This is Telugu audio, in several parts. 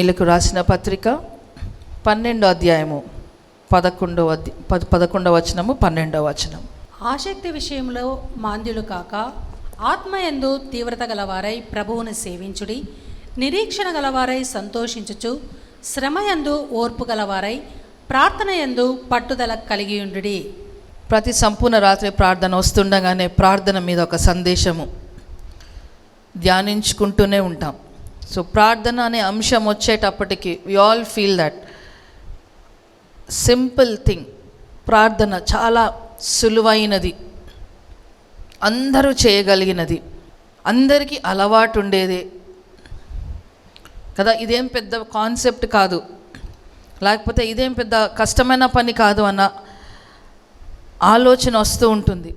వీళ్ళకు రాసిన పత్రిక పన్నెండో అధ్యాయము పదకొండవ అధ్య పద పదకొండవ వచనము పన్నెండవ వచనం ఆసక్తి విషయంలో మాంద్యులు కాక ఆత్మయందు తీవ్రత గలవారై ప్రభువుని సేవించుడి నిరీక్షణ గలవారై సంతోషించుచు శ్రమయందు ఓర్పు గలవారై ప్రార్థనయందు పట్టుదల కలిగి ఉండుడి. ప్రతి సంపూర్ణ రాత్రి ప్రార్థన వస్తుండగానే ప్రార్థన మీద ఒక సందేశము. ధ్యానించుకుంటూనే ఉంటాం. సో ప్రార్థన అనే అంశం వచ్చేటప్పటికి we all feel that simple thing ప్రార్థన చాలా సులువైనది. అందరూ చేయగలిగినది. అందరికీ అలవాటు ఉండేదే. కదా ఇదేం పెద్ద కాన్సెప్ట్ కాదు. లేకపోతే ఇదేం పెద్ద కష్టమైన పని కాదు అన్న ఆలోచన వస్తూ ఉంటుంది.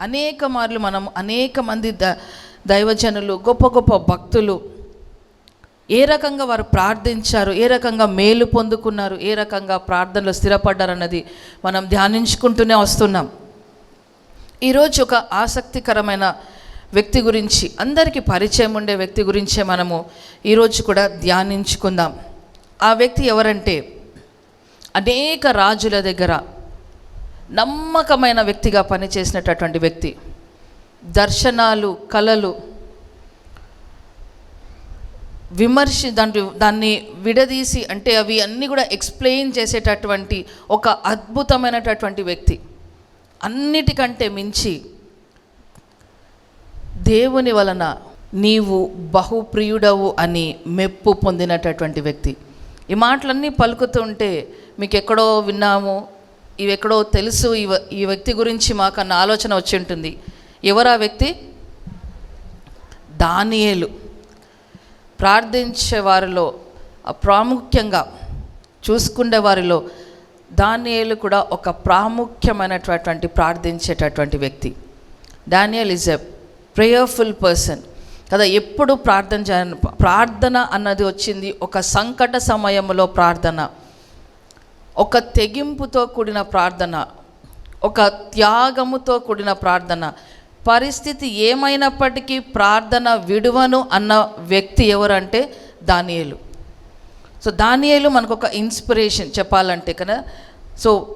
అనేక మార్లు మనం అనేక మంది ద దైవజనులు గొప్ప గొప్ప భక్తులు ఏ రకంగా వారు ప్రార్థించారు ఏ రకంగా మేలు పొందుకున్నారు ఏ రకంగా ప్రార్థనలో స్థిరపడ్డారన్నది మనం ధ్యానించుకుంటూనే వస్తున్నాం. ఈరోజు ఒక ఆసక్తికరమైన వ్యక్తి గురించి అందరికీ పరిచయం ఉండే వ్యక్తి గురించే మనము ఈరోజు కూడా ధ్యానించుకుందాం. ఆ వ్యక్తి ఎవరంటే అనేక రాజుల దగ్గర నమ్మకమైన వ్యక్తిగా పనిచేసినటువంటి వ్యక్తి. దర్శనాలు కళలు విమర్శ దాంట్లో దాన్ని విడదీసి అంటే అవి అన్నీ కూడా ఎక్స్ప్లెయిన్ చేసేటటువంటి ఒక అద్భుతమైనటటువంటి వ్యక్తి. అన్నిటికంటే మించి దేవుని వలన నీవు బహుప్రియుడవు అని మెప్పు పొందినటటువంటి వ్యక్తి. ఈ మాటలన్నీ పలుకుతూ ఉంటే మీకు ఎక్కడో విన్నాము ఇవి ఎక్కడో తెలుసు ఈ ఈ వ్యక్తి గురించి మాకు అన్న ఆలోచన వచ్చి ఉంటుంది. ఎవరు ఆ వ్యక్తి? దానియేలు. ప్రార్థించే వారిలో ప్రాముఖ్యంగా చూసుకునే వారిలో దానియలు కూడా ఒక ప్రాముఖ్యమైనటువంటి ప్రార్థించేటటువంటి వ్యక్తి. Daniel is a prayerful person కదా ఎప్పుడు ప్రార్థన చే ప్రార్థన అన్నది వచ్చింది ఒక సంకట సమయంలో ప్రార్థన. ఒక తెగింపుతో కూడిన ప్రార్థన ఒక త్యాగముతో కూడిన ప్రార్థన. పరిస్థితి ఏమైనప్పటికీ ప్రార్థన విడువను అన్న వ్యక్తి ఎవరంటే దానియలు. సో దానియలు మనకు ఒక ఇన్స్పిరేషన్ చెప్పాలంటే కదా. సో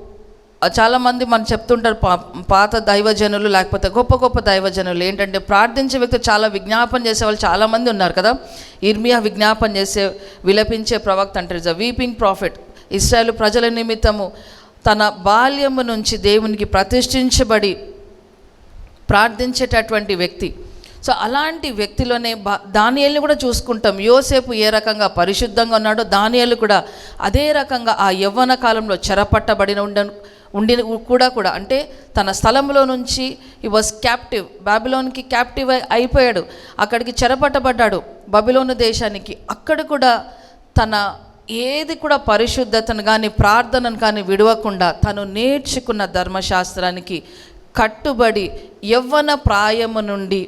చాలామంది మనం చెప్తుంటారు పా పాత దైవజనులు లేకపోతే గొప్ప గొప్ప దైవజనులు ఏంటంటే ప్రార్థించే వ్యక్తి చాలా విజ్ఞాపన చేసే వాళ్ళు చాలామంది ఉన్నారు కదా. ఇర్మియా విజ్ఞాపన చేసే విలపించే ప్రవక్త అంటారు. Is weeping profit. ఇస్రాయేల్ ప్రజల నిమిత్తము తన బాల్యము నుంచి దేవునికి ప్రతిష్ఠించబడి ప్రార్థించేటటువంటి వ్యక్తి. సో అలాంటి వ్యక్తిలోనే బా దానియల్ని కూడా చూసుకుంటాం. యోసేపు ఏ రకంగా పరిశుద్ధంగా ఉన్నాడో దానియలు కూడా అదే రకంగా ఆ యవ్వన కాలంలో చెరపట్టబడిన ఉండ ఉండి కూడా కూడా. అంటే తన స్థలంలో నుంచి ఈ వాజ్ క్యాప్టివ్ బాబిలోన్కి క్యాప్టివ్ అయిపోయాడు. అక్కడికి చెరపట్టబడ్డాడు బబిలోను దేశానికి. అక్కడ కూడా తన ఏది కూడా పరిశుద్ధతను కానీ ప్రార్థనను కానీ విడవకుండా తను నేర్చుకున్న ధర్మశాస్త్రానికి కట్టుబడి యవ్వన ప్రాయము నుండి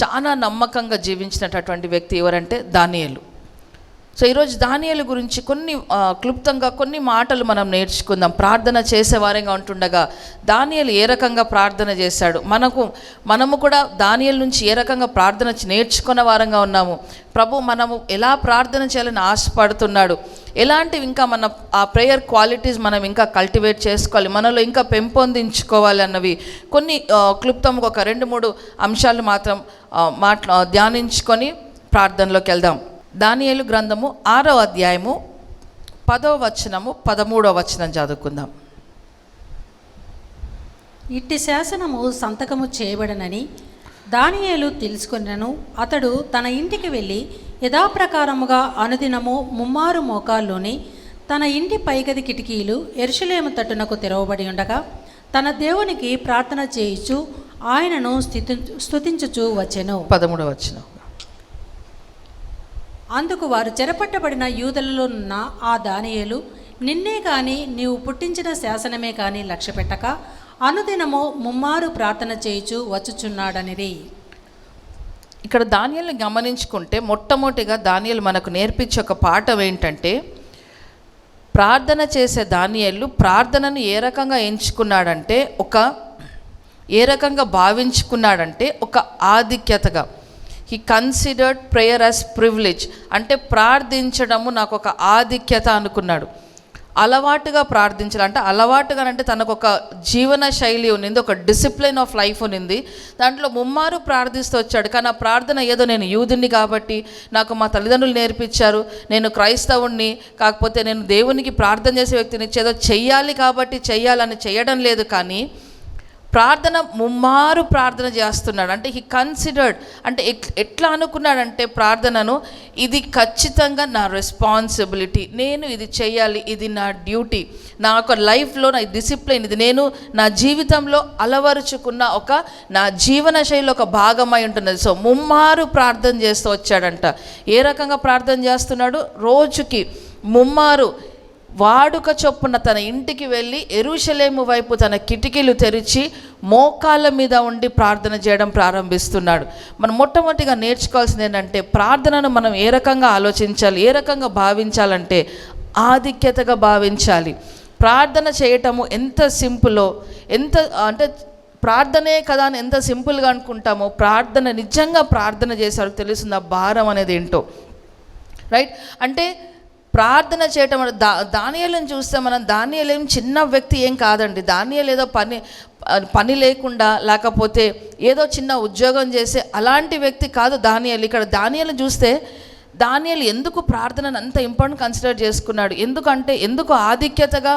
చాలా నమ్మకంగా జీవించినటువంటి వ్యక్తి ఎవరంటే దానియలు. సో ఈరోజు దానియలు గురించి కొన్ని క్లుప్తంగా కొన్ని మాటలు మనం నేర్చుకుందాం. ప్రార్థన చేసేవారంగా ఉంటుండగా దానియలు ఏ రకంగా ప్రార్థన చేశాడు? మనకు మనము కూడా దానియల నుంచి ఏ రకంగా ప్రార్థన నేర్చుకున్న వారంగా ఉన్నాము? ప్రభు మనము ఎలా ప్రార్థన చేయాలని ఆశపడుతున్నాడు? ఎలాంటివి ఇంకా మన ఆ ప్రేయర్ క్వాలిటీస్ మనం ఇంకా కల్టివేట్ చేసుకోవాలి మనలో ఇంకా పెంపొందించుకోవాలి అన్నవి కొన్ని క్లుప్తం ఒక రెండు మూడు అంశాలు మాత్రం మాట్లా ధ్యానించుకొని ప్రార్థనలోకి వెళ్దాం. దానియలు గ్రంథము ఆరో అధ్యాయము పదో వచనము పదమూడో వచనం చదువుకుందాం. ఇట్టి శాసనము సంతకము చేయబడనని దానియేలు తెలుసుకొనను. అతడు తన ఇంటికి వెళ్ళి యథాప్రకారముగా అనుదినము ముమ్మారు మోకాల్లోని తన ఇంటి పైగది కిటికీలు ఎరుషలేము తట్టునకు తెరవబడి ఉండగా తన దేవునికి ప్రార్థన చేయుచు ఆయనను స్థితి స్థుతించుచు వచ్చెను. పదమూడో వచనం. అందుకు వారు చెరపట్టబడిన యూదలలో ఉన్న ఆ దానియేలు నిన్నే కాని నీవు పుట్టించిన శాసనమే కాని లక్ష్యపెట్టక అనుదినము ముమ్మారు ప్రార్థన చేయుచు వచ్చుచున్నాడనిరి. ఇక్కడ ధాన్యాలను గమనించుకుంటే మొట్టమొదటిగా ధాన్యాలు మనకు నేర్పించే ఒక పాఠం ఏంటంటే ప్రార్థన చేసే ధాన్యాలు ప్రార్థనను ఏ రకంగా ఎంచుకున్నాడంటే ఒక ఏ రకంగా భావించుకున్నాడంటే ఒక ఆధిక్యతగా he considered prayer as privilege అంటే ప్రార్థించడము నాకు ఒక ఆధిక్యత అనుకున్నాడు. అలవాటుగా ప్రార్థించాలి అంటే అలవాటుగా అంటే తనకు ఒక జీవన శైలి ఉన్నింది ఒక డిసిప్లిన్ ఆఫ్ లైఫ్ ఉన్నింది. దాంట్లో ముమ్మారు ప్రార్థిస్తూ వచ్చాడు. కానీ ఆ ప్రార్థన ఏదో నేను యూదుని కాబట్టి నాకు మా తల్లిదండ్రులు నేర్పించారు. నేను క్రైస్తవుణ్ణి కాకపోతే నేను దేవునికి ప్రార్థన చేసే వ్యక్తిని ఏదో చెయ్యాలి కాబట్టి చెయ్యాలని చేయడం లేదు కానీ ప్రార్థన ముమ్మారు ప్రార్థన చేస్తున్నాడు. అంటే హీ కన్సిడర్డ్ అంటే ఎట్లా అనుకున్నాడంటే ప్రార్థనను ఇది ఖచ్చితంగా నా రెస్పాన్సిబిలిటీ నేను ఇది చేయాలి ఇది నా డ్యూటీ నా యొక్క లైఫ్లో నా డిసిప్లిన్ ఇది. నేను నా జీవితంలో అలవరుచుకున్న ఒక నా జీవన శైలి ఒక భాగమై ఉంటున్నది. సో ముమ్మారు ప్రార్థన చేస్తూ వచ్చాడంట. ఏ రకంగా ప్రార్థన చేస్తున్నాడు? రోజుకి ముమ్మారు వాడుక చొప్పున తన ఇంటికి వెళ్ళి ఎరుషలేము వైపు తన కిటికీలు తెరిచి మోకాళ్ళ మీద ఉండి ప్రార్థన చేయడం ప్రారంభిస్తున్నాడు. మనం మొట్టమొదటిగా నేర్చుకోవాల్సింది ఏంటంటే ప్రార్థనను మనం ఏ రకంగా ఆలోచించాలి ఏ రకంగా భావించాలంటే ఆధిక్యతగా భావించాలి. ప్రార్థన చేయటము ఎంత సింపులో ఎంత అంటే ప్రార్థనే కదా అని ఎంత సింపుల్గా అనుకుంటామో ప్రార్థన నిజంగా ప్రార్థన చేశారు తెలుస్తుంది? ఆ భారం అనేది ఏంటో. రైట్? అంటే ప్రార్థన చేయటం దా దానియలను చూస్తే మనం దానియలు ఏం చిన్న వ్యక్తి ఏం కాదండి. దానియలు ఏదో పని పని లేకుండా లేకపోతే ఏదో చిన్న ఉద్యోగం చేసే అలాంటి వ్యక్తి కాదు దానియలు. ఇక్కడ దానియలు చూస్తే దానియలు ఎందుకు ప్రార్థనను అంత ఇంపార్టెంట్ కన్సిడర్ చేసుకున్నాడు? ఎందుకంటే ఎందుకు ఆధిక్యతగా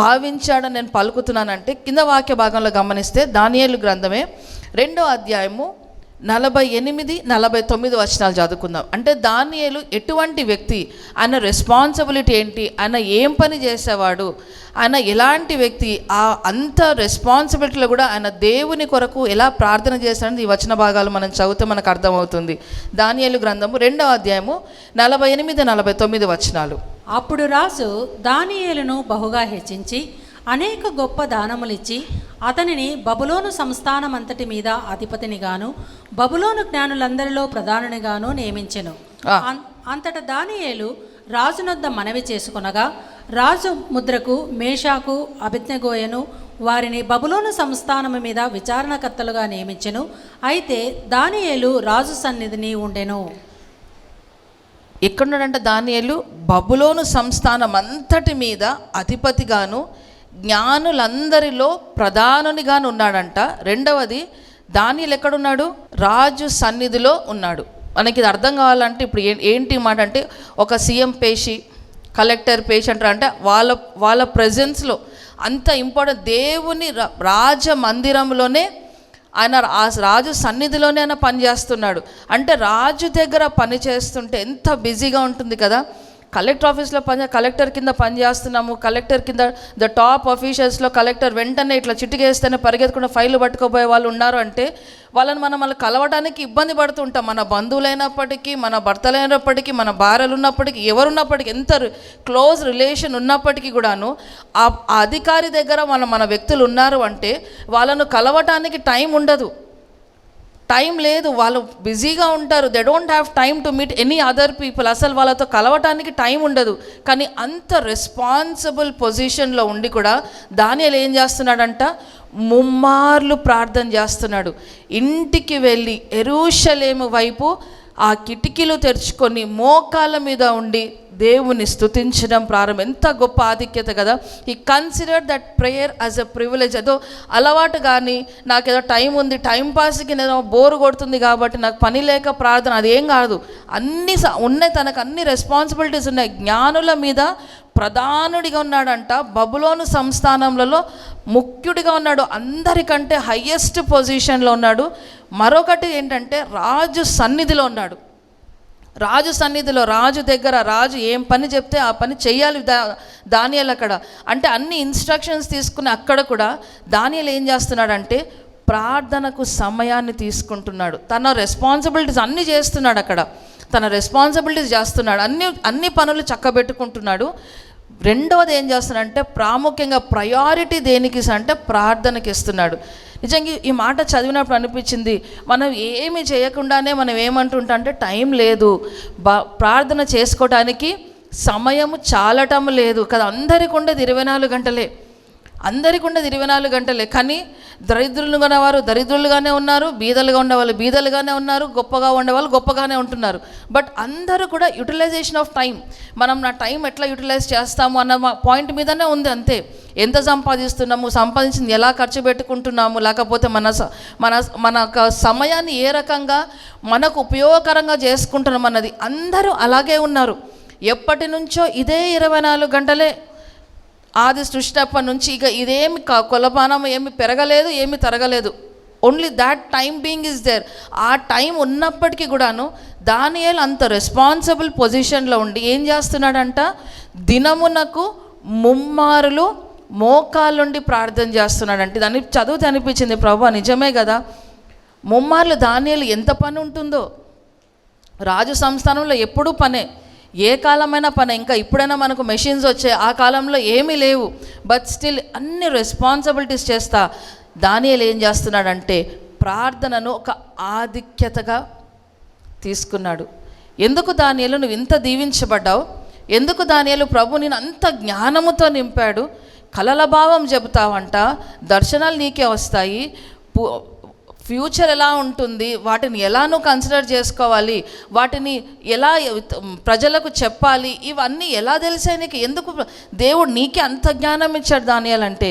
భావించాడని నేను పలుకుతున్నానంటే కింద వాక్య భాగంలో గమనిస్తే దానియేలు గ్రంథమే రెండో అధ్యాయము నలభై ఎనిమిది నలభై తొమ్మిది వచనాలు చదువుకుందాం. అంటే దానియలు ఎటువంటి వ్యక్తి ఆయన రెస్పాన్సిబిలిటీ ఏంటి ఆయన ఏం పని చేసేవాడు ఆయన ఎలాంటి వ్యక్తి ఆ అంత రెస్పాన్సిబిలిటీలో కూడా ఆయన దేవుని కొరకు ఎలా ప్రార్థన చేశాడని ఈ వచన భాగాలు మనం చదివితే మనకు అర్థమవుతుంది. దానియలు గ్రంథము రెండవ అధ్యాయము నలభై ఎనిమిది నలభై తొమ్మిది వచనాలు. అప్పుడు రాజు దానియేలును బహుగా హెచ్చించి అనేక గొప్ప దానములిచ్చి అతనిని బబులోను సంస్థానమంతటి మీద అధిపతినిగాను బబులోను జ్ఞానులందరిలో ప్రధానునిగాను నియమించెను. అంతట దానియేలు రాజునొద్ద మనవి చేసుకొనగా రాజు ముద్రకు మేషాకు అభిజ్ఞగోయను వారిని బబులోను సంస్థానము మీద విచారణకర్తలుగా నియమించెను. అయితే దానియేలు రాజు సన్నిధిని ఉండెను. ఎక్కడున్నాడంటే దానియేలు బబులోను సంస్థానం అంతటి మీద అధిపతిగాను జ్ఞానులందరిలో ప్రధానునిగాను ఉన్నాడంట. రెండవది దానిలు ఎక్కడున్నాడు? రాజు సన్నిధిలో ఉన్నాడు. మనకి ఇది అర్థం కావాలంటే ఇప్పుడు ఏంటి మాట అంటే ఒక సీఎం పేషి కలెక్టర్ పేషెంట్ అంటే వాళ్ళ వాళ్ళ ప్రజెన్స్లో అంత ఇంపార్టెంట్ దేవుని రా- రాజ మందిరంలోనే ఆయన ఆ రాజు సన్నిధిలోనే ఆయన పని చేస్తున్నాడు అంటే రాజు దగ్గర పని చేస్తుంటే ఎంత బిజీగా ఉంటుంది కదా. కలెక్టర్ ఆఫీస్లో పని కలెక్టర్ కింద పనిచేస్తున్నాము కలెక్టర్ కింద ద టాప్ ఆఫీషియల్స్లో కలెక్టర్ వెంటనే ఇట్లా చిటికేస్తేనే పరిగెత్తకుండా ఫైల్ పట్టుకోబోయే వాళ్ళు ఉన్నారు అంటే వాళ్ళని మనం వాళ్ళు కలవడానికి ఇబ్బంది పడుతుంటాం. మన బంధువులైనప్పటికీ మన భర్తలైనప్పటికీ మన భార్యలు ఉన్నప్పటికీ ఎవరున్నప్పటికీ ఎంత క్లోజ్ రిలేషన్ ఉన్నప్పటికీ కూడాను ఆ ఆ అధికారి దగ్గర మన మన వ్యక్తులు ఉన్నారు అంటే వాళ్ళను కలవటానికి టైం ఉండదు. టైం లేదు వాళ్ళు బిజీగా ఉంటారు. They don't have time to meet any other people అసలు వాళ్ళతో కలవటానికి టైం ఉండదు. కానీ అంత రెస్పాన్సిబుల్ పొజిషన్లో ఉండి కూడా దానియలు ఏం చేస్తున్నాడంట? ముమ్మార్లు ప్రార్థన చేస్తున్నాడు. ఇంటికి వెళ్ళి ఎరుషలేము వైపు ఆ కిటికీలు తెరుచుకొని మోకాల మీద ఉండి దేవుని స్తుతించడం ప్రారంభం. ఎంత గొప్ప ఆధిక్యత కదా. ఈ consider that prayer as a privilege ఏదో అలవాటు కానీ నాకేదో టైం ఉంది టైం పాస్కి నేను బోరు కొడుతుంది కాబట్టి నాకు పని లేక ప్రార్థన అదేం కాదు. అన్ని స- ఉన్నాయి తనకు అన్ని రెస్పాన్సిబిలిటీస్ ఉన్నాయి. జ్ఞానుల మీద ప్రధానుడిగా ఉన్నాడంట. బబులోను సంస్థానంలో ముఖ్యుడిగా ఉన్నాడు. అందరికంటే హయ్యెస్ట్ పొజిషన్లో ఉన్నాడు. మరొకటి ఏంటంటే రాజు సన్నిధిలో ఉన్నాడు. రాజు సన్నిధిలో రాజు దగ్గర రాజు ఏం పని చెప్తే ఆ పని చేయాలి దా దానియలు అక్కడ. అంటే అన్ని ఇన్స్ట్రక్షన్స్ తీసుకుని అక్కడ కూడా దానియలు ఏం చేస్తున్నాడంటే ప్రార్థనకు సమయాన్ని తీసుకుంటున్నాడు. తన రెస్పాన్సిబిలిటీస్ అన్నీ చేస్తున్నాడు అక్కడ. తన రెస్పాన్సిబిలిటీస్ చేస్తున్నాడు. అన్ని అన్ని పనులు చక్కబెట్టుకుంటున్నాడు. రెండవది ఏం చేస్తున్నాడంటే ప్రాముఖ్యంగా ప్రయారిటీ దేనికి అంటే ప్రార్థనకి ఇస్తున్నాడు నిజంగా ఈ మాట చదివినప్పుడు అనిపించింది మనం ఏమి చేయకుండానే మనం ఏమంటుంటా అంటే టైం లేదు. బా ప్రార్థన చేసుకోవడానికి సమయం చాలటం లేదు. కదా అందరికి ఉండేది ఇరవై నాలుగు గంటలే. అందరికీ ఉండదు ఇరవై నాలుగు గంటలే. కానీ దరిద్రులు ఉన్నవారు దరిద్రులుగానే ఉన్నారు బీదలుగా ఉండేవాళ్ళు బీదలుగానే ఉన్నారు గొప్పగా ఉండేవాళ్ళు గొప్పగానే ఉంటున్నారు. బట్ అందరూ కూడా యూటిలైజేషన్ ఆఫ్ టైం. మనం నా టైం ఎట్లా యూటిలైజ్ చేస్తాము అన్న పాయింట్ మీదనే ఉంది అంతే. ఎంత సంపాదిస్తున్నాము సంపాదించింది ఎలా ఖర్చు పెట్టుకుంటున్నాము లేకపోతే మన స- మన మన యొక్క సమయాన్ని ఏ రకంగా మనకు ఉపయోగకరంగా చేసుకుంటున్నాం అన్నది అందరూ అలాగే ఉన్నారు. ఎప్పటి నుంచో ఇదే ఇరవై నాలుగు గంటలే. ఆది సృష్టిప్పటి నుంచి ఇక ఇదేమి క- ఏమి పెరగలేదు ఏమి తరగలేదు. Only that time being is there ఆ టైం ఉన్నప్పటికీ కూడాను దానియల్ అంత రెస్పాన్సిబుల్ పొజిషన్లో ఉండి ఏం చేస్తున్నాడంట? దినమునకు ముమ్మారులు మోకాళ్ళుండి ప్రార్థన చేస్తున్నాడంటే. దాన్ని చదువుతే అనిపించింది ప్రభు నిజమే కదా? ముమ్మార్లు ధాన్యాలు ఎంత పని ఉంటుందో? రాజు సంస్థానంలో ఎప్పుడూ పనే. ఏ కాలమైనా పని ఇంకా ఇప్పుడైనా మనకు మెషిన్స్ వచ్చాయి ఆ కాలంలో ఏమీ లేవు. బట్ స్టిల్ అన్ని రెస్పాన్సిబిలిటీస్ చేస్తా. దానియలు ఏం చేస్తున్నాడంటే ప్రార్థనను ఒక ఆధిక్యతగా తీసుకున్నాడు. ఎందుకు దానియలు నువ్వు ఇంత దీవించబడ్డావు? ఎందుకు దానియలు ప్రభు నేను అంత జ్ఞానముతో నింపాడు? కలల భావం చెబుతావంట. దర్శనాలు నీకే వస్తాయి. ఫ్యూచర్ ఎలా ఉంటుంది వాటిని ఎలా నువ్వు కన్సిడర్ చేసుకోవాలి వాటిని ఎలా ప్రజలకు చెప్పాలి ఇవన్నీ ఎలా తెలిసాయి నీకు? ఎందుకు దేవుడు నీకే అంత జ్ఞానం ఇచ్చాడు దానియాలంటే?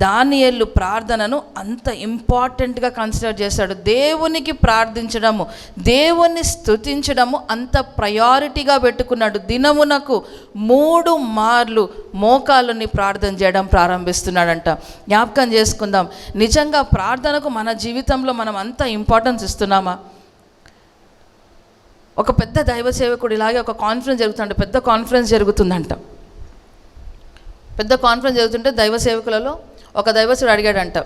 దానియలు ప్రార్థనను అంత ఇంపార్టెంట్గా కన్సిడర్ చేశాడు. దేవునికి ప్రార్థించడము దేవుని స్థుతించడము అంత ప్రయారిటీగా పెట్టుకున్నాడు. దినమునకు మూడు మార్లు మోకాలుని ప్రార్థన చేయడం ప్రారంభిస్తున్నాడంట. జ్ఞాపకం చేసుకుందాం. నిజంగా ప్రార్థనకు మన జీవితంలో మనం అంత ఇంపార్టెన్స్ ఇస్తున్నామా? ఒక పెద్ద దైవ సేవకుడు ఇలాగే ఒక కాన్ఫరెన్స్ జరుగుతుందంట. పెద్ద కాన్ఫరెన్స్ జరుగుతుందంట. పెద్ద కాన్ఫరెన్స్ జరుగుతుంటే దైవ సేవకులలో ఒక దైవసుడు అడిగాడంట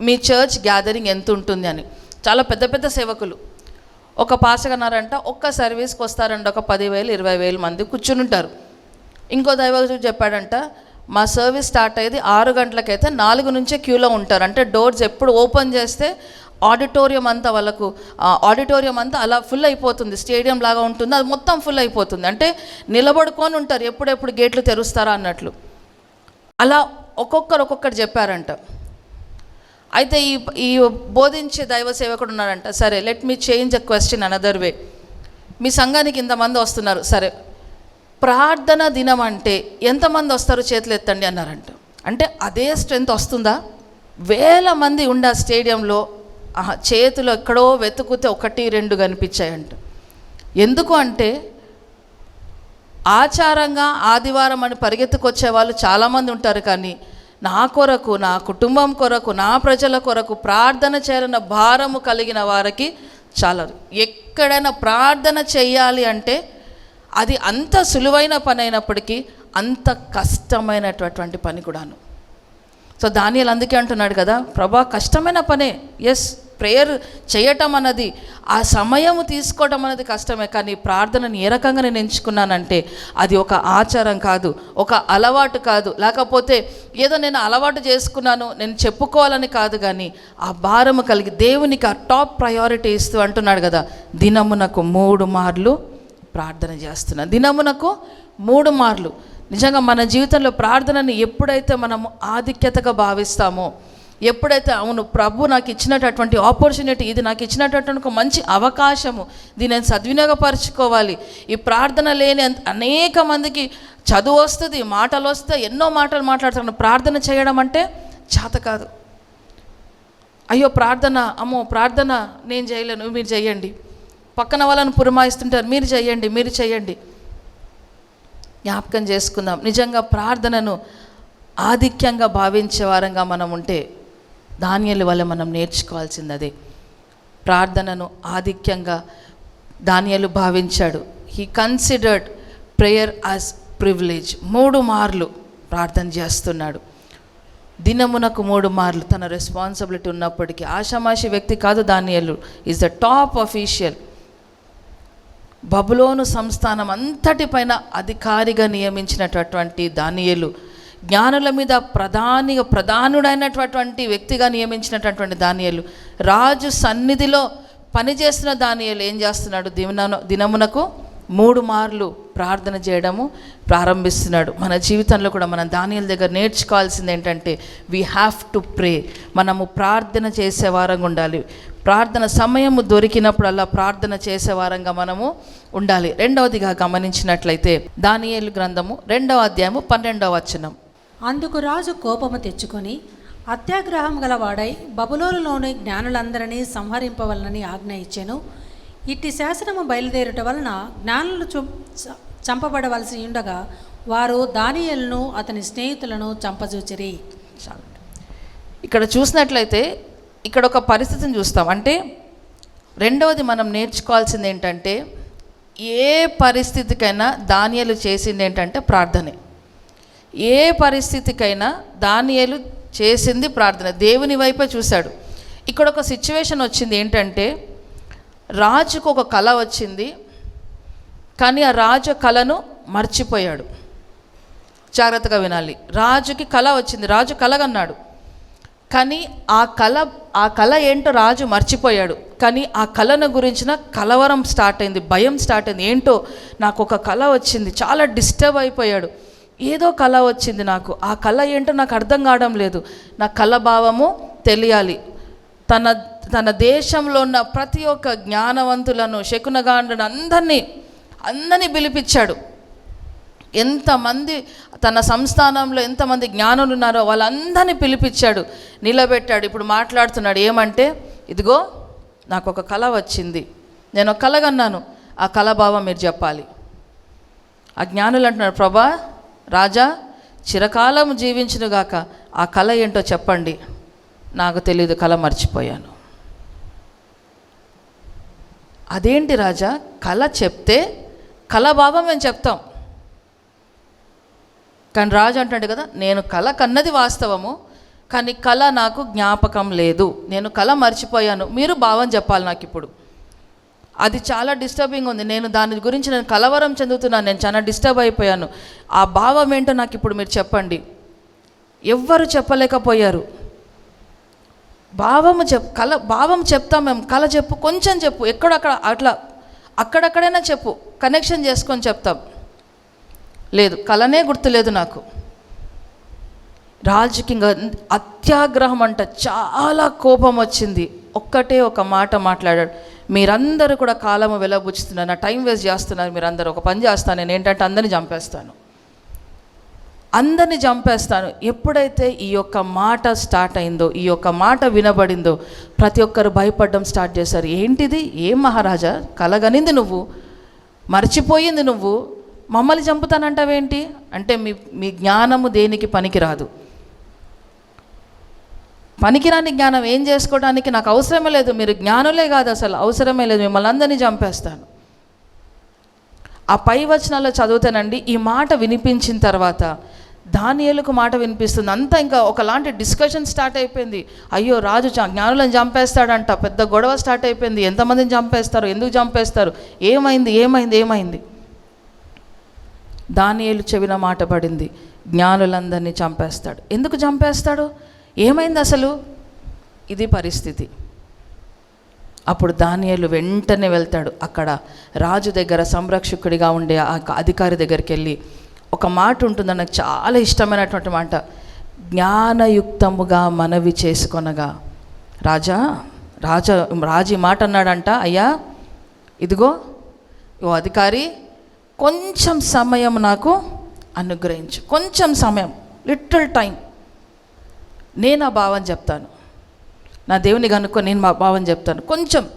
మీ చర్చ్ గ్యాదరింగ్ ఎంత ఉంటుంది? అని. చాలా పెద్ద పెద్ద సేవకులు. ఒక పాసగన్నారంట అన్నారంట ఒక్క సర్వీస్కి వస్తారంట ఒక పదివేలు ఇరవై వేలు మంది కూర్చుని ఉంటారు ఇంకో దైవజుడు చెప్పాడంట మా సర్వీస్ స్టార్ట్ అయ్యేది ఆరు గంటలకైతే నాలుగు నుంచే క్యూలో ఉంటారు. అంటే డోర్స్ ఎప్పుడు ఓపెన్ చేస్తే ఆడిటోరియం అంతా వాళ్ళకు ఆడిటోరియం అంతా అలా ఫుల్ అయిపోతుంది. స్టేడియం లాగా ఉంటుంది అది మొత్తం ఫుల్ అయిపోతుంది. అంటే నిలబడుకొని ఉంటారు ఎప్పుడెప్పుడు గేట్లు తెరుస్తారా అన్నట్లు. అలా ఒక్కొక్కరు ఒక్కొక్కటి చెప్పారంట. అయితే ఈ ఈ బోధించే దైవ సేవకుడు ఉన్నారంట సరే let me change a question another way మీ సంఘానికి ఇంతమంది వస్తున్నారు సరే. ప్రార్థన దినం అంటే ఎంతమంది వస్తారు చేతులు ఎత్తండి అన్నారంట. అంటే అదే స్ట్రెంత్ వస్తుందా? వేల మంది ఉండే స్టేడియంలో ఆహా, చేతులు ఎక్కడో వెతుకుతే ఒకటి రెండు కనిపించాయంట. ఎందుకు అంటే ఆచారంగా ఆదివారం అని పరిగెత్తుకొచ్చే వాళ్ళు చాలామంది ఉంటారు కానీ నా కొరకు నా కుటుంబం కొరకు నా ప్రజల కొరకు ప్రార్థన చేయాలన్న భారము కలిగిన వారికి చాలరు. ఎక్కడైనా ప్రార్థన చేయాలి అంటే అది అంత సులువైన పని అయినప్పటికీ అంత కష్టమైనటువంటి పని కూడాను. సో దానియలు అందుకే అంటున్నాడు కదా ప్రభా కష్టమైన పనే. ఎస్ ప్రేయర్ చేయటం అన్నది ఆ సమయం తీసుకోవటం అనేది కష్టమే కానీ ప్రార్థనను ఏ రకంగా నేను ఎంచుకున్నానంటే అది ఒక ఆచారం కాదు ఒక అలవాటు కాదు. లేకపోతే ఏదో నేను అలవాటు చేసుకున్నాను నేను చెప్పుకోవాలని కాదు కానీ ఆ భారము కలిగి దేవునికి ఆ టాప్ ప్రయారిటీ ఇస్తూ అంటున్నాడు కదా దినమునకు మూడు మార్లు ప్రార్థన చేస్తున్నా. దినమునకు మూడు మార్లు. నిజంగా మన జీవితంలో ప్రార్థనని ఎప్పుడైతే మనము ఆధిక్యతగా భావిస్తామో ఎప్పుడైతే అవును ప్రభు నాకు ఇచ్చినటువంటి ఆపర్చునిటీ ఇది నాకు ఇచ్చినటువంటి ఒక మంచి అవకాశము దీన్ని సద్వినియోగపరచుకోవాలి. ఈ ప్రార్థన లేని అనేక మందికి చదువు వస్తుంది మాటలు వస్తే ఎన్నో మాటలు మాట్లాడుతున్నాను ప్రార్థన చేయడం అంటే చేత కాదు. అయ్యో ప్రార్థన అమ్మో ప్రార్థన నేను చేయలేను మీరు చేయండి. పక్కన వాళ్ళని పురమాయిస్తుంటారు మీరు చేయండి మీరు చేయండి. జ్ఞాపకం చేసుకుందాం. నిజంగా ప్రార్థనను ఆధిక్యంగా భావించే వారంగా మనం ఉంటే ధాన్యాల వల్ల మనం నేర్చుకోవాల్సింది అదే ప్రార్థనను ఆధిక్యంగా ధాన్యాలు భావించాడు. He considered prayer as privilege మూడు మార్లు ప్రార్థన చేస్తున్నాడు. దినమునకు మూడు మార్లు తన రెస్పాన్సిబిలిటీ ఉన్నప్పటికీ ఆషామాషి వ్యక్తి కాదు దానియలు. ఈజ్ ద టాప్ అఫీషియల్ బబులోను సంస్థానం అంతటిపైన అధికారిగా నియమించినటువంటి దానియలు జ్ఞానుల మీద ప్రధానిగా ప్రధానుడైనటువంటి వ్యక్తిగా నియమించినటువంటి దానియలు రాజు సన్నిధిలో పనిచేసిన దానియలు ఏం చేస్తున్నాడు? దినమునకు మూడు మార్లు ప్రార్థన చేయడము ప్రారంభిస్తున్నాడు. మన జీవితంలో కూడా మన దానియల దగ్గర నేర్చుకోవాల్సింది ఏంటంటే వీ హ్యావ్ టు ప్రే మనము ప్రార్థన చేసే వారంగా ఉండాలి. ప్రార్థన సమయము దొరికినప్పుడల్లా ప్రార్థన చేసే వారంగా మనము ఉండాలి. రెండవదిగా గమనించినట్లయితే దానియేలు గ్రంథము రెండవ అధ్యాయము పన్నెండవ వచనం. అందుకు రాజు కోపము తెచ్చుకొని అత్యాగ్రహం గలవాడై బబులోనులోని జ్ఞానులందరినీ సంహరింపవలనని ఆజ్ఞ ఇచ్చాను. ఇట్టి శాసనము బయలుదేరుట వలన జ్ఞానులు చు చ- చంపబడవలసి ఉండగా వారు దానియలను అతని స్నేహితులను చంపజూచిరి. ఇక్కడ చూసినట్లయితే ఇక్కడ ఒక పరిస్థితిని చూస్తాం. అంటే రెండవది మనం నేర్చుకోవాల్సింది ఏంటంటే ఏ పరిస్థితికైనా దానియలు చేసింది ఏంటంటే ప్రార్థనే. ఏ పరిస్థితికైనా దానియలు చేసింది ప్రార్థన. దేవుని వైపే చూశాడు. ఇక్కడ ఒక సిచ్యువేషన్ వచ్చింది ఏంటంటే రాజుకు ఒక కళ వచ్చింది. కానీ ఆ రాజు కళను మర్చిపోయాడు. జాగ్రత్తగా వినాలి. రాజుకి కళ వచ్చింది. రాజు కలగన్నాడు. కానీ ఆ కళ ఆ కళ ఏంటో రాజు మర్చిపోయాడు. కానీ ఆ కళను గురించిన కలవరం స్టార్ట్ అయింది. భయం స్టార్ట్ అయింది. ఏంటో? నాకు ఒక కళ వచ్చింది. చాలా డిస్టర్బ్ అయిపోయాడు. ఏదో కళ వచ్చింది నాకు. ఆ కళ ఏంటో నాకు అర్థం కావడం లేదు. నా కళ భావము తెలియాలి. తన తన దేశంలో ఉన్న ప్రతి ఒక్క జ్ఞానవంతులను శకునగాండను అందరినీ అందరినీ పిలిపించాడు. ఎంతమంది తన సంస్థానంలో ఎంతమంది జ్ఞానులు ఉన్నారో వాళ్ళందరినీ పిలిపించాడు నిలబెట్టాడు. ఇప్పుడు మాట్లాడుతున్నాడు ఏమంటే ఇదిగో నాకు ఒక కళ వచ్చింది. నేను ఒక కలగన్నాను ఆ కళభావం మీరు చెప్పాలి. ఆ జ్ఞానులు అంటున్నారు ప్రభా రాజా చిరకాలం జీవించునుగాక ఆ కళ ఏంటో చెప్పండి. నాకు తెలియదు కళ మర్చిపోయాను. అదేంటి రాజా? కళ చెప్తే కళ భావం మేము చెప్తాం. కానీ రాజు అంటాడు కదా నేను కళ కన్నది వాస్తవము కానీ కళ నాకు జ్ఞాపకం లేదు. నేను కళ మర్చిపోయాను. మీరు భావం చెప్పాలి నాకు ఇప్పుడు. అది చాలా డిస్టర్బింగ్ ఉంది. నేను దాని గురించి నేను కలవరం చెందుతున్నాను. నేను చాలా డిస్టర్బ్ అయిపోయాను. ఆ భావం ఏంటో నాకు ఇప్పుడు మీరు చెప్పండి. ఎవ్వరు చెప్పలేకపోయారు. భావము చెప్ కళ భావం చెప్తాం మేము కళ చెప్పు కొంచెం చెప్పు ఎక్కడక్కడ అట్లా అక్కడక్కడైనా చెప్పు కనెక్షన్ చేసుకొని చెప్తాం. లేదు కళనే గుర్తులేదు నాకు. రాజుకి ఇంకా అత్యాగ్రహం అంట చాలా కోపం వచ్చింది. ఒక్కటే ఒక మాట మాట్లాడాడు. మీరందరూ కూడా కాలము వెలబుచ్చుతున్నారు నా టైం వేస్ట్ చేస్తున్నారు మీరందరూ ఒక పని చేస్తాను నేను ఏంటంటే అందరినీ చంపేస్తాను. అందరిని చంపేస్తాను. ఎప్పుడైతే ఈ యొక్క మాట స్టార్ట్ అయిందో ఈ యొక్క మాట వినబడిందో ప్రతి ఒక్కరు భయపడడం స్టార్ట్ చేశారు. ఏంటిది? ఏం మహారాజా? కలగనింది నువ్వు? మర్చిపోయింది నువ్వు? మమ్మల్ని చంపుతానంటావేంటి? అంటే మీ మీ జ్ఞానము దేనికి పనికిరాదు? పనికిరాని జ్ఞానం ఏం చేసుకోవడానికి నాకు అవసరమే లేదు. మీరు జ్ఞానులే కాదు అసలు. అవసరమే లేదు. మిమ్మల్ని అందరినీ చంపేస్తాను. ఆ పై వచనాల్లో చదువుతానండి. ఈ మాట వినిపించిన తర్వాత దానియలకు మాట వినిపిస్తుంది. అంతా ఇంకా ఒకలాంటి డిస్కషన్ స్టార్ట్ అయిపోయింది. అయ్యో రాజు జ్ఞానులను చంపేస్తాడంట. పెద్ద గొడవ స్టార్ట్ అయిపోయింది. ఎంతమందిని చంపేస్తారు? ఎందుకు చంపేస్తారు? ఏమైంది? ఏమైంది? ఏమైంది? దానియలు చెవిన మాట పడింది. జ్ఞానులందరినీ చంపేస్తాడు. ఎందుకు చంపేస్తాడు? ఏమైంది అసలు? ఇది పరిస్థితి. అప్పుడు దానియలు వెంటనే వెళ్తాడు. అక్కడ రాజు దగ్గర సంరక్షకుడిగా ఉండే ఆ అధికారి దగ్గరికి వెళ్ళి ఒక మాట ఉంటుంది నాకు చాలా ఇష్టమైనటువంటి మాట. జ్ఞానయుక్తముగా మనవి చేసుకొనగా. రాజా రాజా రాజు మాట అన్నాడంట అయ్యా ఇదిగో ఓ అధికారి కొంచెం సమయం నాకు అనుగ్రహించు. కొంచెం సమయం లిటిల్ టైం. నేను ఆ భావం చెప్తాను. నా దేవుని కనుక్కో నేను మా భావం చెప్తాను. కొంచెం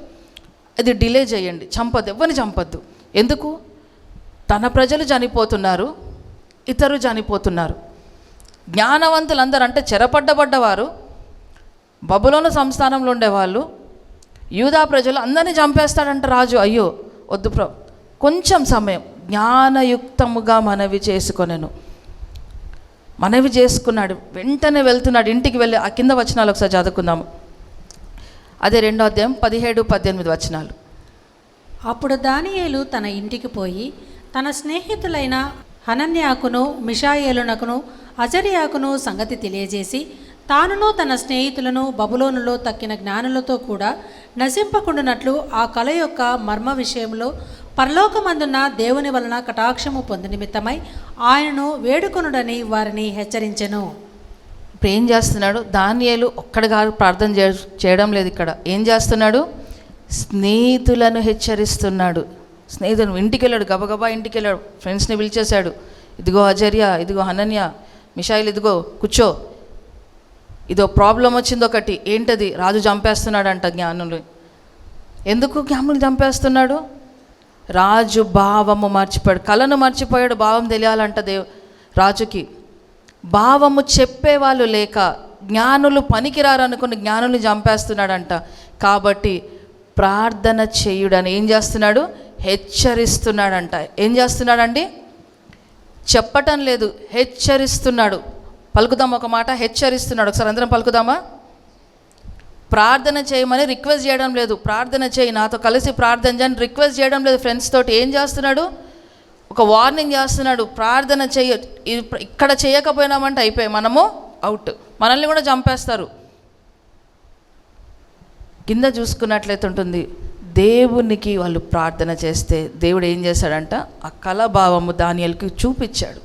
అది డిలే చేయండి. చంపద్దు ఎవరిని చంపద్దు. ఎందుకు? తన ప్రజలు చనిపోతున్నారు. ఇతరు చనిపోతున్నారు. జ్ఞానవంతులందరూ అంటే చెరపడ్డబడ్డవారు. బబులోను సంస్థానంలో ఉండేవాళ్ళు. యూదా ప్రజలు అందరినీ చంపేస్తాడంట రాజు. అయ్యో వద్దు ప్ర కొంచెం సమయం. జ్ఞానయుక్తముగా మనవి చేసుకొనెను. మనవి చేసుకున్నాడు. వెంటనే వెళ్తున్నాడు. ఇంటికి వెళ్ళి ఆ కింద వచనాలు ఒకసారి చదువుకుందాము. అదే రెండో అధ్యాయం పదిహేడు పద్దెనిమిది వచనాలు. అప్పుడు దానియేలు తన ఇంటికి పోయి తన స్నేహితులైన హనన్యాకును మిషాయేలునకును అజరియాకును సంగతి తెలియజేసి తానును తన స్నేహితులను బబులోనులో తక్కిన జ్ఞానులతో కూడా నశింపకుండానట్లు ఆ కళ యొక్క మర్మ విషయంలో పరలోకమందున్న దేవుని వలన కటాక్షము పొంది నిమిత్తమై ఆయనను వేడుకొనుడని వారిని హెచ్చరించెను. ఇప్పుడు ఏం చేస్తున్నాడు? దానియేలు ఒక్కడిగారు ప్రార్థన చేయడం లేదు ఇక్కడ. ఏం చేస్తున్నాడు? స్నేహితులను హెచ్చరిస్తున్నాడు. స్నేహితులు ఇంటికి వెళ్ళాడు గబగబా ఇంటికి వెళ్ళాడు ఫ్రెండ్స్ని పిలిచేశాడు. ఇదిగో ఆచార్య ఇదిగో హనన్య మిషాయిల్ ఇదిగో కూర్చో. ఇదో ప్రాబ్లం వచ్చింది ఒకటి. ఏంటది? రాజు చంపేస్తున్నాడంట జ్ఞానులు. ఎందుకు జ్ఞానులు చంపేస్తున్నాడు? రాజు భావము మర్చిపోయాడు. కళను మర్చిపోయాడు భావం తెలియాలంట దేవ్ రాజుకి. భావము చెప్పేవాళ్ళు లేక జ్ఞానులు పనికిరారనుకుని జ్ఞానులు జ్ఞానుల్ని చంపేస్తున్నాడంట. కాబట్టి ప్రార్థన చేయుడని ఏం చేస్తున్నాడు? హెచ్చరిస్తున్నాడంట. ఏం చేస్తున్నాడండి? చెప్పటం లేదు. హెచ్చరిస్తున్నాడు. పలుకుదాం ఒక మాట. హెచ్చరిస్తున్నాడు. ఒకసారి అందరం పలుకుదామా? ప్రార్థన చేయమని రిక్వెస్ట్ చేయడం లేదు. ప్రార్థన చేయి. నాతో కలిసి ప్రార్థన చేయని రిక్వెస్ట్ చేయడం లేదు. ఫ్రెండ్స్ తోటి ఏం చేస్తున్నాడు? ఒక వార్నింగ్ చేస్తున్నాడు. ప్రార్థన చేయ. ఇక్కడ చేయకపోయినామంటే అయిపోయి మనము అవుట్. మనల్ని కూడా చంపేస్తారు. కింద చూసుకున్నట్లయితే ఉంటుంది. దేవునికి వాళ్ళు ప్రార్థన చేస్తే దేవుడు ఏం చేశాడంట? ఆ కళాభావము దానియల్కి చూపించాడు.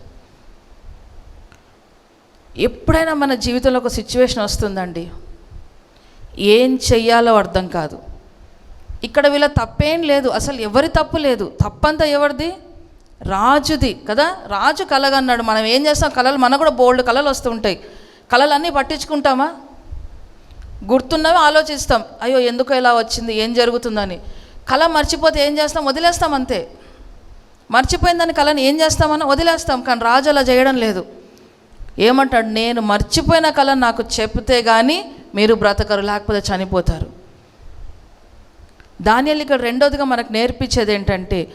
ఎప్పుడైనా మన జీవితంలో ఒక సిచ్యువేషన్ వస్తుందండి. ఏం చెయ్యాలో అర్థం కాదు. ఇక్కడ వీళ్ళ తప్పేం లేదు. అసలు ఎవరి తప్పు లేదు. తప్పంతా ఎవరిది? రాజుది కదా? రాజు కలగన్నాడు. మనం ఏం చేస్తాం? కళలు మనకు కూడా బోల్డ్ కళలు వస్తుంటాయి కళలు అన్నీ పట్టించుకుంటామా? గుర్తున్నవి ఆలోచిస్తాం. అయ్యో ఎందుకు ఇలా వచ్చింది ఏం జరుగుతుందని. కళ మర్చిపోతే ఏం చేస్తాం? వదిలేస్తాం అంతే. మర్చిపోయిందని కళని ఏం చేస్తామని వదిలేస్తాం కానీ రాజు అలా చేయడం లేదు. ఏమంటాడు? నేను మర్చిపోయిన కళ నాకు చెప్తే కానీ మీరు బ్రతకరు లేకపోతే చనిపోతారు. దానియల్ ఇక్కడ రెండోదిగా మనకు నేర్పించేది ఏంటంటే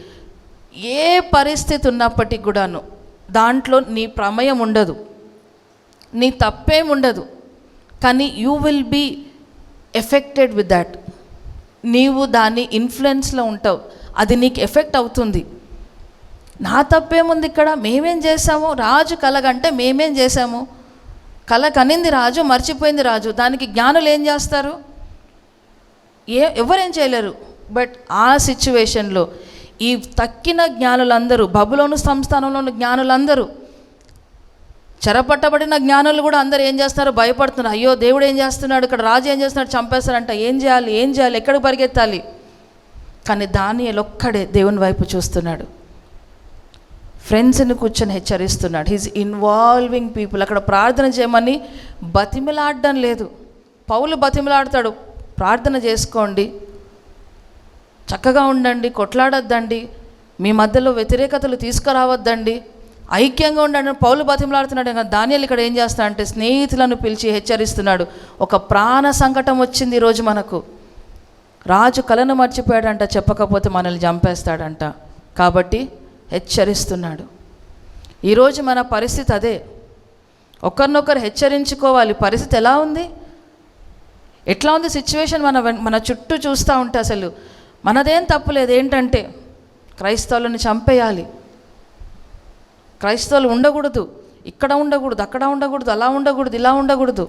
ఏ పరిస్థితి ఉన్నప్పటికి కూడాను దాంట్లో నీ ప్రమేయం ఉండదు. నీ తప్పేం ఉండదు. కానీ you will be affected with that. నీవు దాని ఇన్ఫ్లుయెన్స్లో ఉంటావు. అది నీకు ఎఫెక్ట్ అవుతుంది. నా తప్పేముంది ఇక్కడ? మేమేం చేసాము రాజు కలగంటే మేమేం చేసాము కల కనింది రాజు మర్చిపోయింది రాజు. దానికి జ్ఞానులు ఏం చేస్తారు? ఏ ఎవరేం చేయలేరు. బట్ ఆ సిచ్యువేషన్లో ఈ తక్కిన జ్ఞానులందరూ బబులోను సంస్థానంలో ఉన్న జ్ఞానులందరూ చెరపట్టబడిన జ్ఞానులు కూడా అందరు ఏం చేస్తారు? భయపడుతున్నారు. అయ్యో దేవుడు ఏం చేస్తున్నాడు? ఇక్కడ రాజు ఏం చేస్తున్నాడు? చంపేస్తారంట ఏం చేయాలి? ఏం చేయాలి? ఎక్కడికి పరిగెత్తాలి? కానీ దాని ఒక్కడే దేవుని వైపు చూస్తున్నాడు. ఫ్రెండ్స్ని కూర్చొని హెచ్చరిస్తున్నాడు. హీజ్ ఇన్వాల్వింగ్ పీపుల్ అక్కడ ప్రార్థన చేయమని బతిమిలాడడం లేదు. పౌలు బతిమిలాడతాడు. ప్రార్థన చేసుకోండి. చక్కగా ఉండండి. కొట్లాడొద్దండి. మీ మధ్యలో వ్యతిరేకతలు తీసుకురావద్దండి. ఐక్యంగా ఉండండి పౌలు బతిమలాడుతున్నాడు కానీ దానియలు ఇక్కడ ఏం చేస్తాడంటే స్నేహితులను పిలిచి హెచ్చరిస్తున్నాడు. ఒక ప్రాణ సంకటం వచ్చింది ఈరోజు మనకు. రాజు కలను మర్చిపోయాడంట చెప్పకపోతే మనల్ని చంపేస్తాడంట. కాబట్టి హెచ్చరిస్తున్నాడు. ఈరోజు మన పరిస్థితి అదే. ఒకరినొకరు హెచ్చరించుకోవాలి. పరిస్థితి ఎలా ఉంది? ఎట్లా ఉంది సిచ్యువేషన్? మన మన చుట్టూ చూస్తూ ఉంటే అసలు మనదేం తప్పులేదు ఏంటంటే క్రైస్తవులను చంపేయాలి. క్రైస్తవులు ఉండకూడదు. ఇక్కడ ఉండకూడదు అక్కడ ఉండకూడదు అలా ఉండకూడదు ఇలా ఉండకూడదు.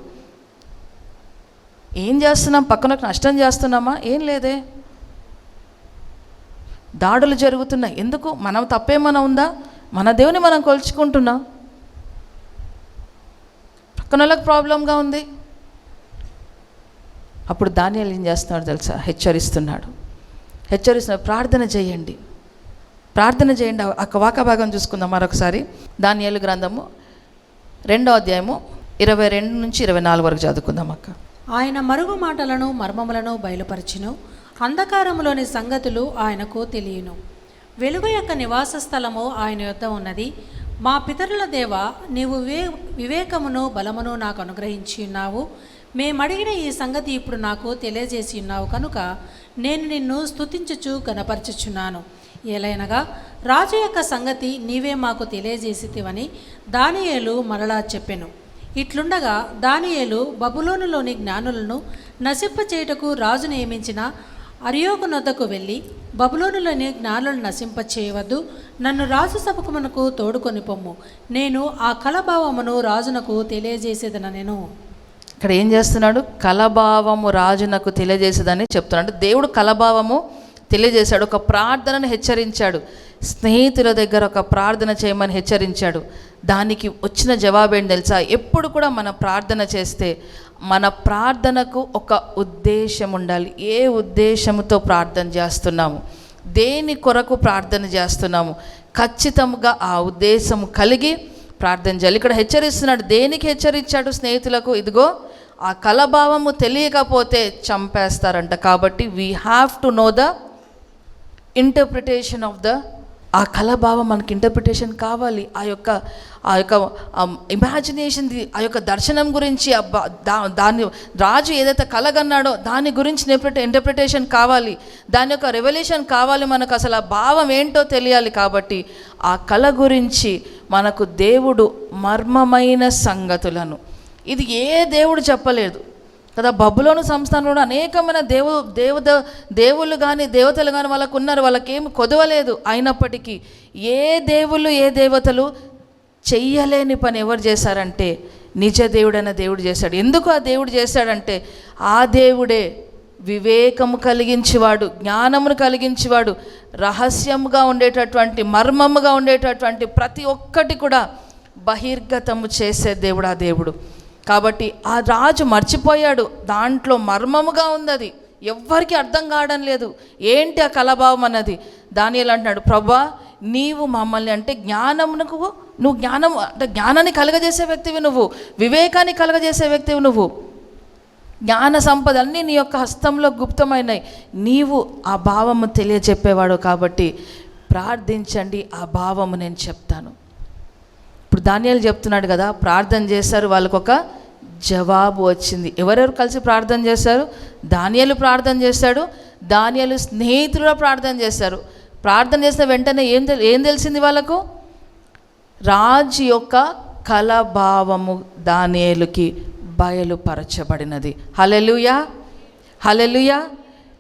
ఏం చేస్తున్నాం? పక్కనకు నష్టం చేస్తున్నామా? ఏం లేదే. దాడులు జరుగుతున్నాయి. ఎందుకు? మనం తప్పేమైనా ఉందా? మన దేవుని మనం కొలుచుకుంటున్నాం? పక్కన వాళ్ళకి ప్రాబ్లంగా ఉంది. అప్పుడు దానియాలు ఏం చేస్తున్నాడు తెలుసా? హెచ్చరిస్తున్నాడు. హెచ్చరిస్తున్నాడు. ప్రార్థన చేయండి. ప్రార్థన చేయండి. ఆ వాక భాగం చూసుకుందాం మరొకసారి. దానియాలు గ్రంథము రెండో అధ్యాయము ఇరవై రెండు నుంచి ఇరవై నాలుగు వరకు చదువుకుందాం అక్క. ఆయన మరుగు మాటలను మర్మములను బయలుపరచును. అంధకారములోని సంగతులు ఆయనకు తెలియను. వెలుగు యొక్క నివాస స్థలము ఆయన యొద్ద ఉన్నది. మా పితరుల దేవ నీవు వివే వివేకమును బలమును నాకు అనుగ్రహించి ఉన్నావు. మేమడిగిన ఈ సంగతి ఇప్పుడు నాకు తెలియజేసి ఉన్నావు. కనుక నేను నిన్ను స్తుతించుచు గనపరచుచున్నాను ఏలైనగా రాజు యొక్క సంగతి నీవే మాకు తెలియజేసితివని దానియేలు మరలా చెప్పెను. ఇట్లుండగా దానియేలు బబులోనులోని జ్ఞానులను నశింప చేయుటకు రాజు నియమించిన అరియోగు నొద్దకు వెళ్ళి బబులోనులోని జ్ఞానులను నశింప చేయవద్దు నన్ను రాజు సభకుమునకు తోడుకొని పొమ్ము. నేను ఆ కలభావమును రాజునకు తెలియజేసేదన నేను ఇక్కడ ఏం చేస్తున్నాడు? కలభావము రాజునకు తెలియజేసేదని చెప్తున్నాడు. దేవుడు కలభావము తెలియజేశాడు ఒక ప్రార్థనను హెచ్చరించాడు. స్నేహితుల దగ్గర ఒక ప్రార్థన చేయమని హెచ్చరించాడు. దానికి వచ్చిన జవాబు ఏంటి తెలుసా? ఎప్పుడు కూడా మన ప్రార్థన చేస్తే మన ప్రార్థనకు ఒక ఉద్దేశం ఉండాలి. ఏ ఉద్దేశంతో ప్రార్థన చేస్తున్నాము? దేని కొరకు ప్రార్థన చేస్తున్నాము? ఖచ్చితంగా ఆ ఉద్దేశం కలిగి ప్రార్థన చేయాలి. ఇక్కడ హెచ్చరిస్తున్నాడు. దేనికి హెచ్చరించాడు స్నేహితులకు? ఇదిగో ఆ కలభావము తెలియకపోతే చంపేస్తారంట. కాబట్టి we have to know the interpretation of the uh కళాభావం మనకి ఇంటర్ప్రిటేషన్ కావాలి. ఆ యొక్క ఆ యొక్క um, ఇమాజినేషన్ ఆ యొక్క దర్శనం గురించి ఆ దా దాని రాజు ఏదైతే కలగన్నాడో దాని గురించి ఇంటర్ప్రిటేషన్ కావాలి. దాని యొక్క రెవల్యూషన్ కావాలి మనకు అసలు. ఆ భావం ఏంటో తెలియాలి కాబట్టి ఆ కళ గురించి మనకు దేవుడు మర్మమైన సంగతులను. ఇది ఏ దేవుడు చెప్పలేదు. కదా బబులోను సంస్థానంలో అనేకమైన దేవు దేవత దేవుళ్ళు కానీ దేవతలు కానీ వాళ్ళకు ఉన్నారు. వాళ్ళకేమి కొదవలేదు. అయినప్పటికీ ఏ దేవుళ్ళు ఏ దేవతలు చెయ్యలేని పని ఎవరు చేశారంటే నిజ దేవుడైన దేవుడు చేశాడు. ఎందుకు ఆ దేవుడు చేశాడంటే ఆ దేవుడే వివేకము కలిగించేవాడు జ్ఞానమును కలిగించేవాడు రహస్యముగా ఉండేటటువంటి మర్మముగా ఉండేటటువంటి ప్రతి ఒక్కటి కూడా బహిర్గతము చేసే దేవుడు ఆ దేవుడు. కాబట్టి ఆ రాజు మర్చిపోయాడు. దాంట్లో మర్మముగా ఉంది అది ఎవ్వరికి అర్థం కావడం లేదు. ఏంటి ఆ కలభావం అన్నది? దానియలు అంటున్నాడు ప్రభా నీవు మమ్మల్ని అంటే జ్ఞానమునకు నువ్వు జ్ఞానం అంటే జ్ఞానాన్ని కలగజేసే వ్యక్తివి నువ్వు. వివేకాన్ని కలగజేసే వ్యక్తివి నువ్వు. జ్ఞాన సంపదన్నీ నీ యొక్క హస్తంలో గుప్తమైనవి నీవు ఆ భావము తెలియచెప్పేవాడు కాబట్టి ప్రార్థించండి ఆ భావము నేను చెప్తాను. ఇప్పుడు ధాన్యాలు చెప్తున్నాడు కదా ప్రార్థన చేశారు వాళ్ళకు ఒక జవాబు వచ్చింది. ఎవరెవరు కలిసి ప్రార్థన చేశారు? ధాన్యాలు ప్రార్థన చేశాడు ధాన్యాలు స్నేహితులు ప్రార్థన చేశారు. ప్రార్థన చేసిన వెంటనే ఏం ఏం తెలిసింది వాళ్ళకు? రాజు యొక్క కలభావము దానియేలుకి బయలుపరచబడినది. హలెలుయా హలెలుయా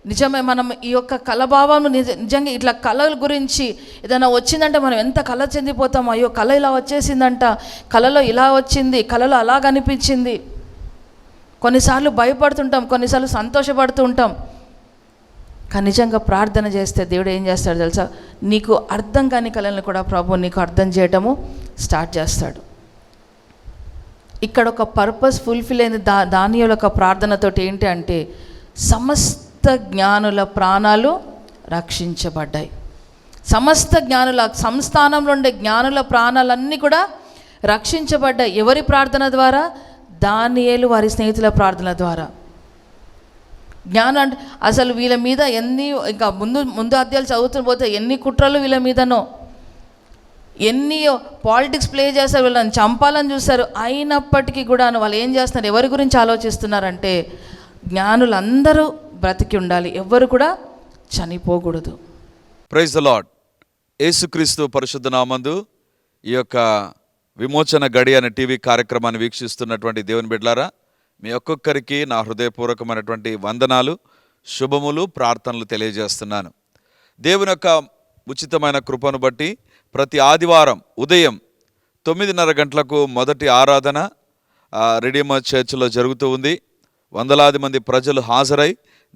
నిజమే మనం ఈ యొక్క కలభావం నిజంగా ఇట్లా కళల గురించి ఏదైనా వచ్చిందంటే మనం ఎంత కళ చెందిపోతాం? అయ్యో కళ ఇలా వచ్చేసిందంట. కళలో ఇలా వచ్చింది కళలో అలా కనిపించింది కొన్నిసార్లు భయపడుతుంటాం కొన్నిసార్లు సంతోషపడుతూ ఉంటాం కానీ నిజంగా ప్రార్థన చేస్తే దేవుడు ఏం చేస్తాడు తెలుసా? నీకు అర్థం కాని కళలను కూడా ప్రభు నీకు అర్థం చేయటము స్టార్ట్ చేస్తాడు. ఇక్కడ ఒక పర్పస్ ఫుల్ఫిల్ అయింది దా దాని యొక్క ప్రార్థనతోటి ఏంటి అంటే సమస్త జ్ఞానుల ప్రాణాలు రక్షించబడ్డాయి. సమస్త జ్ఞానుల సంస్థానంలో ఉండే జ్ఞానుల ప్రాణాలన్నీ కూడా రక్షించబడ్డాయి. ఎవరి ప్రార్థన ద్వారా? దానియేలు వారి స్నేహితుల ప్రార్థన ద్వారా. జ్ఞానం అంటే అసలు వీళ్ళ మీద ఎన్ని ఇంకా ముందు ముందు అధ్యాయులు చదువుతూ పోతే ఎన్ని కుట్రలు వీళ్ళ మీదనో ఎన్ని పాలిటిక్స్ ప్లే చేస్తారు వీళ్ళని చంపాలని చూస్తారు అయినప్పటికీ కూడా వాళ్ళు ఏం చేస్తున్నారు? ఎవరి గురించి ఆలోచిస్తున్నారంటే జ్ఞానులందరూ బ్రతికి ఉండాలి ఎవ్వరు కూడా చనిపోకూడదు. ప్రైజ్ ద లాడ్ యేసుక్రీస్తు పరిశుద్ధ నామందు ఈ యొక్క విమోచన గడి అనే టీవీ కార్యక్రమాన్ని వీక్షిస్తున్నటువంటి దేవుని బిడ్లారా మీ ఒక్కొక్కరికి నా హృదయపూర్వకమైనటువంటి వందనాలు శుభములు ప్రార్థనలు తెలియజేస్తున్నాను. దేవుని యొక్క ఉచితమైన కృపను బట్టి ప్రతి ఆదివారం ఉదయం తొమ్మిదిన్నర గంటలకు మొదటి ఆరాధన ఆ, రెడీమర్ చర్చిలో జరుగుతూ ఉంది. వందలాది మంది ప్రజలు హాజరై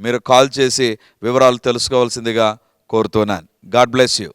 మీరు కాల్ చేసి వివరాలు తెలుసుకోవాల్సిందిగా కోరుతున్నాను. God bless you.